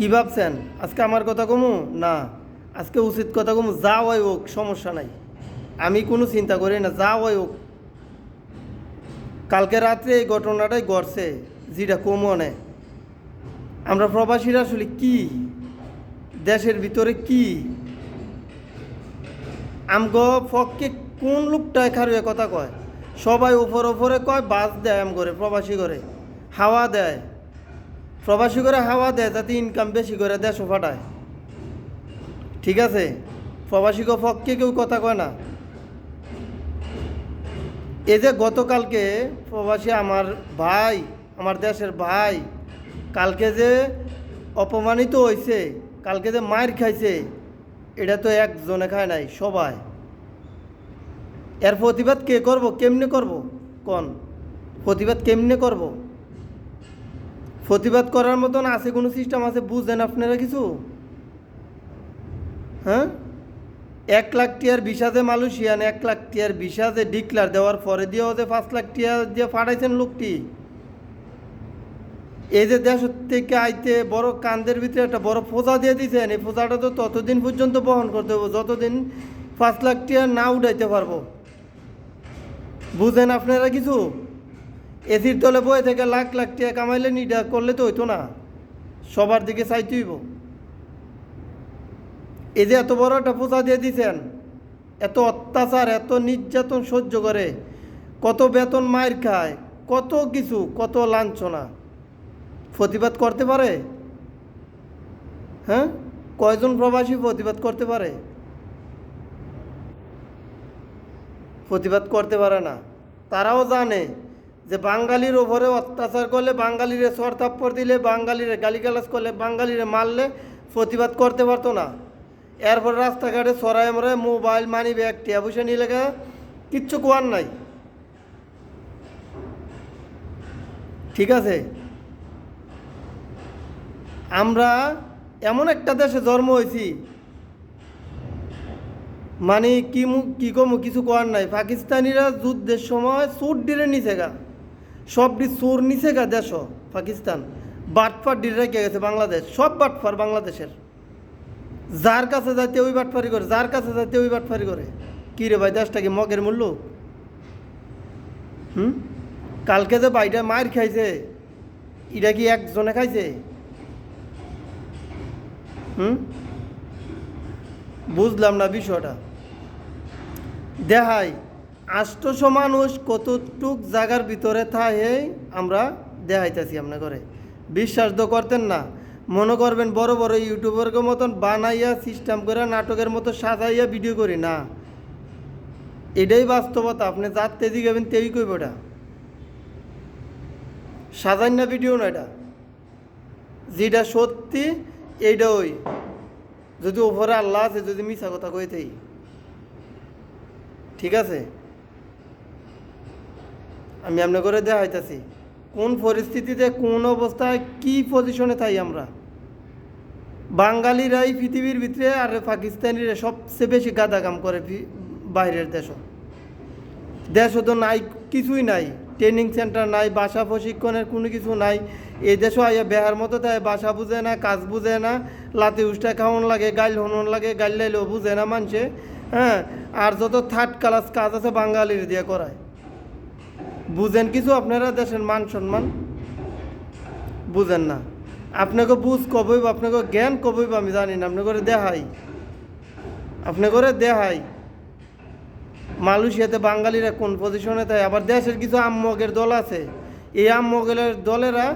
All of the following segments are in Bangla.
কি ভাবছেন? আজকে আমার কথা কমু? না। আজকে উচিত কথা কমু, যা হয় হোক, সমস্যা নাই। আমি কোনো চিন্তা করি না, যা হয় হোক। কালকে রাত্রে এই ঘটনাটাই ঘটছে, যেটা কমনে আমরা প্রবাসীরা আসলে কি? দেশের ভিতরে কি? আমগো পক্ষে কোন লোকটা খারুয়ে কথা কয়? সবাই ওপর ওপরে কয়, বাস দেয় আম করে প্রবাসী করে হাওয়া দেয়। প্রবাসী করে হাওয়া দেয় যাতে ইনকাম বেশি করে দেশও ফাটায় ঠিক আছে? প্রবাসী পক্ষে কেউ কথা কয় না। এই যে গতকালকে প্রবাসী আমার ভাই, আমার দেশের ভাই, কালকে যে অপমানিত হয়েছে কালকে যে মায়ের খাইছে, এটা তো একজনে খায় নাই, সবাই। এর প্রতিবাদ কে করব, কেমনে করব? কোন? প্রতিবাদ কেমনে করব? প্রতিবাদ করার মতন আছে, কোনো সিস্টেম আছে বুঝেন আপনারা কিছু? হ্যাঁ? এক লাখ টিয়ার ভিসাতে মালয়েশিয়ান, এক লাখ টিয়ার ভিসাতে ডিক্লার দেওয়ার পরে দিয়েও যে পাঁচ লাখ টিয়া দিয়ে পাঠাইছেন লোকটি। এই যে দেশ থেকে আইতে বড় কান্দের ভিতরে একটা বড় ফোজা দিয়ে দিয়েছেন এই ফোজাটা তো ততদিন পর্যন্ত বহন করতে হবে, যতদিন পাঁচ লাখ টিয়ার না উঠাইতে পারব। বুঝেন আপনারা কিছু? এসির তলে বয়ে থেকে লাখ লাখ টাকা কামাইলে নিটা করলে তো হইতো না। সবার দিকে চাইতে হইব। এই যে এত বড় একটা পূজা দিয়ে দিছেন, এত অত্যাচার, এত নির্যাতন সহ্য করে, কত বেতন মায়ের খায়, কত কিছু, কত লাঞ্ছনা। প্রতিবাদ করতে পারে? হ্যাঁ? কয়জন প্রবাসী প্রতিবাদ করতে পারে? প্রতিবাদ করতে পারে না। তারাও জানে যে বাঙালির ওপরে অত্যাচার করলে বাঙালিরে সর থাপ্পড় দিলে, বাঙালিরে গালিগালাজ করলে, বাঙালিরে মারলে প্রতিবাদ করতে পারতো না। এরপর রাস্তাঘাটে সরাই মরাই মোবাইল, মানি ব্যাগ, টিয়া পয়সা নিয়ে লেখা কিচ্ছু কোয়ার নাই। ঠিক আছে? আমরা এমন একটা দেশে জন্ম হয়েছি মানে কি মু, কি কমু, কিছু করার নাই। পাকিস্তানিরা যুদ্ধের সময় সুর ডিরে নিছে গা। সব ডি সুর নিছে গা দেশ পাকিস্তান। বাটফার ডিরে রেখে গেছে বাংলাদেশ, সব বাটফার বাংলাদেশের। যার কাছে যাইতে ওই বাটফারি করে, যার কাছে যাইতে ওই বাটফারি করে। কী রে ভাই, দেশটা কি মগের মূল্য? হুম? কালকে যে বাইটা মায়ের খাইছে, এটা কি একজনে খাইছে? হুম? বুঝলাম না বিষয়টা। দেখাই। আষ্টশো মানুষ কতটুক জায়গার ভিতরে থাকে, আমরা দেখাইতেছি আপনার করে বিশ্বাস তো করতেন না। মনে করবেন বড় বড় ইউটিউবের মতন বানাইয়া সিস্টেম করে, নাটকের মতো সাজাইয়া ভিডিও করি। না। এটাই বাস্তবতা। আপনি যার তেজি গেবেন তেই কইব এটা। সাজাই না ভিডিও না এটা। যেটা সত্যি এইটা ওই যদি ওপরে আল্লাহ আছে, যদি মিশা কথা কই থাই ঠিক আছে? আমি আপনার করে দেখাইতেছি কোন পরিস্থিতিতে, কোন অবস্থায়, কি পজিশনে থাই আমরা? বাঙালিরাই পৃথিবীর ভিতরে আর পাকিস্তানিরা সবচেয়ে বেশি গাদা কাম করে বাইরের দেশও দেশও তো নাই, কিছুই নাই। ট্রেনিং সেন্টার নাই ভাষা প্রশিক্ষণের কোনো কিছু নাই। এই দেশও আইয়া বেহার মতো তাই বাসা বুঝে না, কাজ বুঝে না লাতি উষ্টা খাওয়ান লাগে, গাইল হনন লাগে, গাইল লাইলেও বুঝে না মানুষে হ্যাঁ? আর যত থার্ড ক্লাস কাজ আছে বাঙালির দিয়ে করায়। বুঝেন কিছু আপনারা দেশের মান সম্মান? বুঝেন না। আপনাকে বুঝ কবইব আপনাকে জ্ঞান কবইব আমি জানি না। আপনি করে দেখাই। আপনি করে দেখাই। মালয়েশিয়াতে বাঙালিরা কোন পজিশনে থাকে? আবার দেশের কিছু আম্মগের দল আছে। এই আম্মগের দলেরা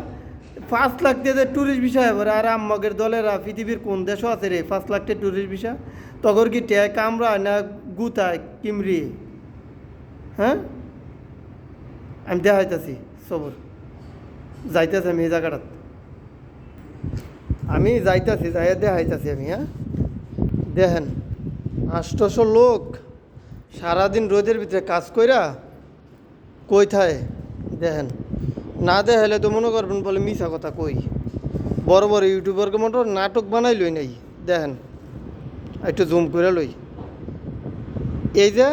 পাঁচ লাখ দিয়ে ট্যুরিস্ট বিষয় এবার আর আম্মগের দলেরা পৃথিবীর কোন দেশও আছে রে? পাঁচ লাখ টাকা ট্যুরিস্ট ভিসা তখন কি ট্যাগ কামরা না গুতায়, কিমরি? হ্যাঁ? আমি দেখাইতেছি সবর। যাইতেছি আমি এই জায়গাটাত। আমি যাইতেছি যাই দেখাইতেছি আমি হ্যাঁ? দেখেন আষ্টশো লোক সারাদিন রোদের ভিতরে কাজ কইরা কই থায়? দেখেন, না দেখাইলে তো মনে করবেন বলে মিছা কথা কই। বড় বড় ইউটিউবারকে মতো নাটক বানাই লই নাই। দেখেন, একটু জুম করে লই। এই যে,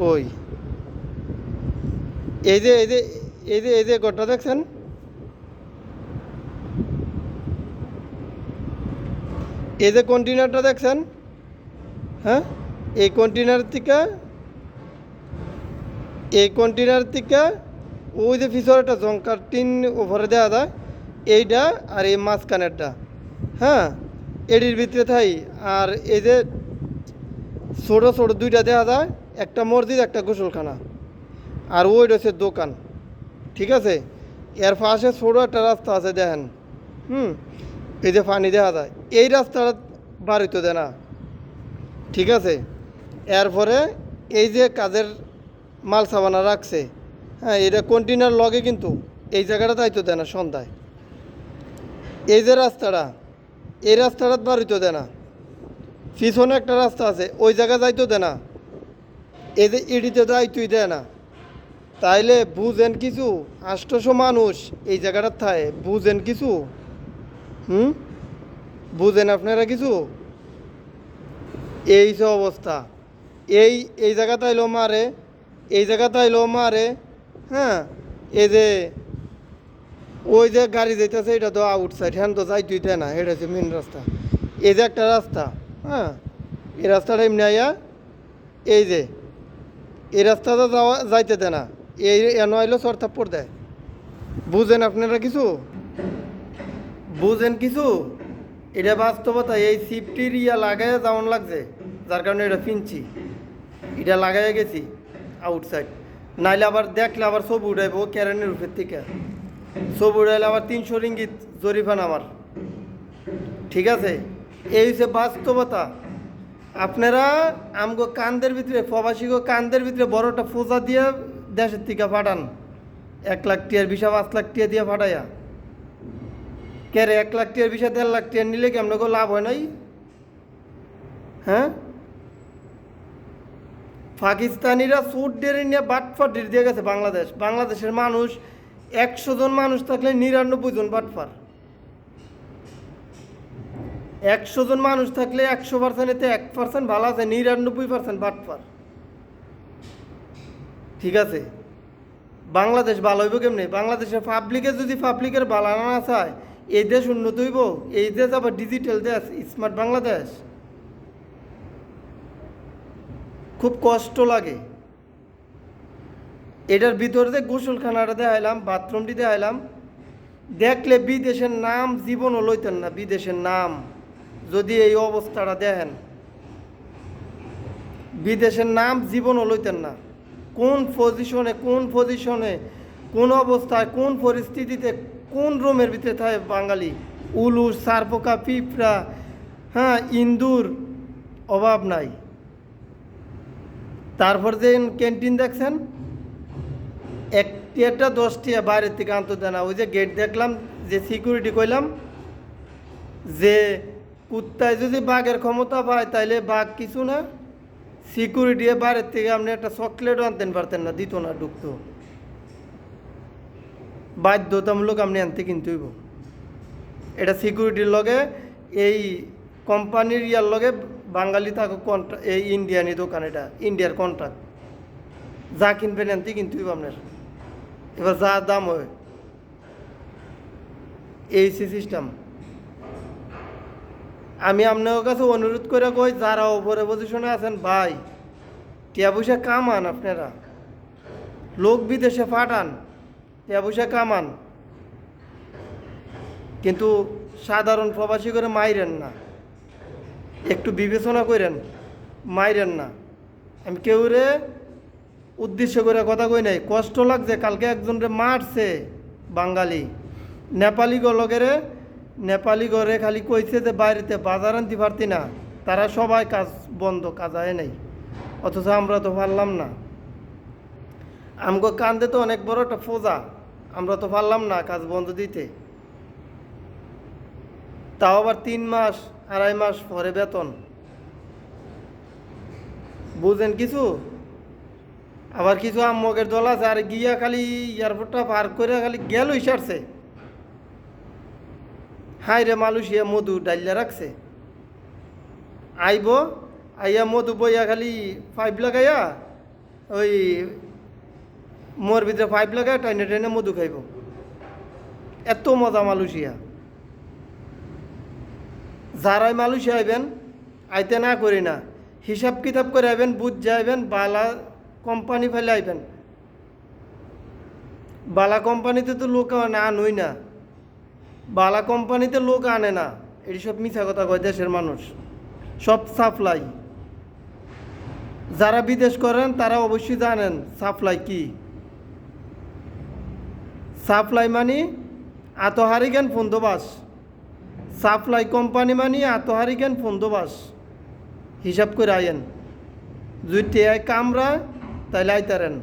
কই? এই যে এই যে এই যে এই যে ঘরটা দেখছেন? এই যে কন্টেনারটা দেখছেন? হ্যাঁ? এই কন্টেনার থেকে, এই কন্টেনার থেকে ওই যে পিছনে একটা জঙ্কার টিন ওপরে দেওয়া যায়, এইটা আর এই মাঝখানেরটা। হ্যাঁ? এটির ভিতরে থাই, আর এই যে ছোটো ছোটো দুইটা দেওয়া যায়, একটা মসজিদ, একটা গোসলখানা। আর ওই রয়েছে দোকান। ঠিক আছে? এর পাশে ছোটো একটা রাস্তা আছে, দেখেন। হুম? এই যে পানি দেখা যায়। এই রাস্তাটা বাড়িতে দেয় না। ঠিক আছে? এরপরে এই যে কাজের মাল সাবানা রাখছে। হ্যাঁ এটা কন্টেনার লগে কিন্তু এই জায়গাটা তাইতো দেয় না সন্ধ্যায়। এই যে রাস্তাটা, এই রাস্তাটা বাড়িতে দেয় না। পিছনে একটা রাস্তা আছে, ওই জায়গা যাইতো দেয় না। এই যে ইডিতে যাইতোই দেয় না। তাইলে বুঝেন কিছু? আষ্টশো মানুষ এই জায়গাটার থায় বুঝেন কিছু? হুম? বুঝেন আপনারা কিছু? এই সব অবস্থা। এই এই জায়গাতে আইলো মারে। এই জায়গাতে আইলো মারে। হ্যাঁ? এই যে, ওই যে গাড়ি যেতেছে এটা তো আউটসাইড হ্যান তো যাই তুই না। এটা হচ্ছে মেন রাস্তা। এই যে একটা রাস্তা। হ্যাঁ? এই রাস্তাটা এমনি আইয়া এই যে, এই রাস্তাটা যাওয়া, যাইতে দেয় না। এই এন আইলো সরথাপ্পর দেয়। বুঝেন আপনারা কিছু? বুঝেন কিছু? এটা বাস্তবতা, এই সিফটির ইয়া লাগাইয়া যেমন লাগছে, যার কারণে এটা কিনছি এটা লাগাইয়া গেছি আউটসাইড নাইলে আবার দেখলে আবার ছবি উঠাইবো ক্যারেনের উপর থেকে। ছবি উঠাইলে আবার তিনশো রিঙ্গিত জরিফান আমার। ঠিক আছে? এই হচ্ছে বাস্তবতা, আপনারা আমগো কান্দের ভিতরে, প্রবাসীগো কান্দের ভিতরে বড়টা ফোজা দিয়ে দেশের থেকে পাঠান। এক লাখ টিয়ার বিশা পাঁচ লাখ টিয়া দিয়ে পাঠাইয়া কে রে এক লাখ টিয়ার বিষয় দেড় লাখ টিয়ার নিলে কেমন করে লাভ হয় নাই? হ্যাঁ? পাকিস্তানিরা সুট ডেরে নিয়ে বাটফার ডের দিয়ে গেছে বাংলাদেশ। বাংলাদেশের মানুষ, একশো জন মানুষ থাকলে নিরানব্বই জন বাটফার একশো জন মানুষ থাকলে একশো পার্সেন্ট এতে এক পার্সেন্ট ভালো আছে, নিরানব্বই পার্সেন্ট বাটফার ঠিক আছে? বাংলাদেশ ভালো হইব কেমনি? বাংলাদেশের পাবলিকে যদি পাবলিকের বালানা না চায়, এই দেশ উন্নত হইব? এই দেশ আবার ডিজিটাল দেশ স্মার্ট বাংলাদেশ? খুব কষ্ট লাগে। এটার ভিতরে যে গোসলখানাটা দেখাইলাম বাথরুমটি দেখাইলাম, দেখলে বিদেশের নাম জীবনও লইতেন না, বিদেশের নাম। যদি এই অবস্থাটা দেখেন, বিদেশের নাম জীবনও লইতেন না। কোন পজিশনে কোন পজিশনে কোন অবস্থায়, কোন পরিস্থিতিতে, কোন রুমের ভিতরে থাকে বাঙালি? উলুস সারপোকা, পিঁপড়া হ্যাঁ ইন্দুর অভাব নাই। তারপর যে ক্যান্টিন দেখছেন? একটি দশটি বাইরের থেকে আনতে দেয় না। ওই যে গেট দেখলাম, যে সিকিউরিটি কইলাম, যে কুত্তায় যদি বাঘের ক্ষমতা পায়, তাইলে বাঘ কিছু না। সিকিউরিটি বাইরের থেকে আপনি একটা চকলেটও আনতেন পারতেন না, দিত না, ঢুকতো। বাধ্যতামূলক আপনি আনতে কিনতে হইব। এটা সিকিউরিটির লগে, এই কোম্পানির ইয়ার লগে বাঙালি থাকো কন্ট্রা এই ইন্ডিয়ানি দোকান এটা ইন্ডিয়ার কন্ট্রাক্ট যা কিনবেন আনতে কিনতে হইব আপনার। এবার যা দাম হয়, এই সিস্টেম। আমি আপনার কাছে অনুরোধ করে কই, যারা ওপরে পজিশনে আছেন, ভাই, টিয়া পয়সা কামান আপনারা। লোক বিদেশে পাঠান, টিয়া পয়সা কামান। কিন্তু সাধারণ প্রবাসী করে মাইরেন না। একটু বিবেচনা করেন, মাইরেন না। আমি কেউ রে উদ্দেশ্য করে কথা কই নাই, কষ্ট লাগছে, কালকে একজনরে মারছে বাঙালি। নেপালি গলগেরে নেপালি ঘরে খালি কইছে যে বাইরেতে বাজার আনতে পারতি না। তারা সবাই কাজ বন্ধ কাজায় নেই। অথচ আমরা তো পারলাম না। আমগো কান্দে তো অনেক বড় একটা ফোজা। আমরা তো পারলাম না কাজ বন্ধ দিতে। তাও আবার তিন মাস, আড়াই মাস পরে বেতন। বুঝেন কিছু? আবার কিছু আম্মকের দল আছে, আর গিয়া খালি এয়ারপোর্টটা পার করে খালি গেলই সারছে। হাই রে মালুসিয়া মধু ডাইলে রাখছে। আইব, আইয়া মধু বইয়া খালি পাইপ লাগাইয়া ওই মোর ভিতরে পাইপ লাগায় টাইনে টাইনে মধু খাইব। এত মজা মালুসিয়া যারাই মালুষে আইবেন, আইতে না করি না। হিসাব কিতাব করে আইবেন, বুঝ যাইবেন বালা কোম্পানি ফেলে আইবেন। বালা কোম্পানিতে তো লোক আনে, আনুই না। বালা কোম্পানিতে লোক আনে না। এটি সব মিথ্যা কথা কয় দেশের মানুষ। সব সাপ্লাই। যারা বিদেশ করেন, তারা অবশ্যই জানেন সাপ্লাই কি। সাপ্লাই মানি মানে আতহারিকেন ফন্দবাস। সাপ্লাই কোম্পানি মানে আতহারিকেন ফন্দবাস। হিসাব করে আইয়েন যদি কামরা তাইলে আইতারেন।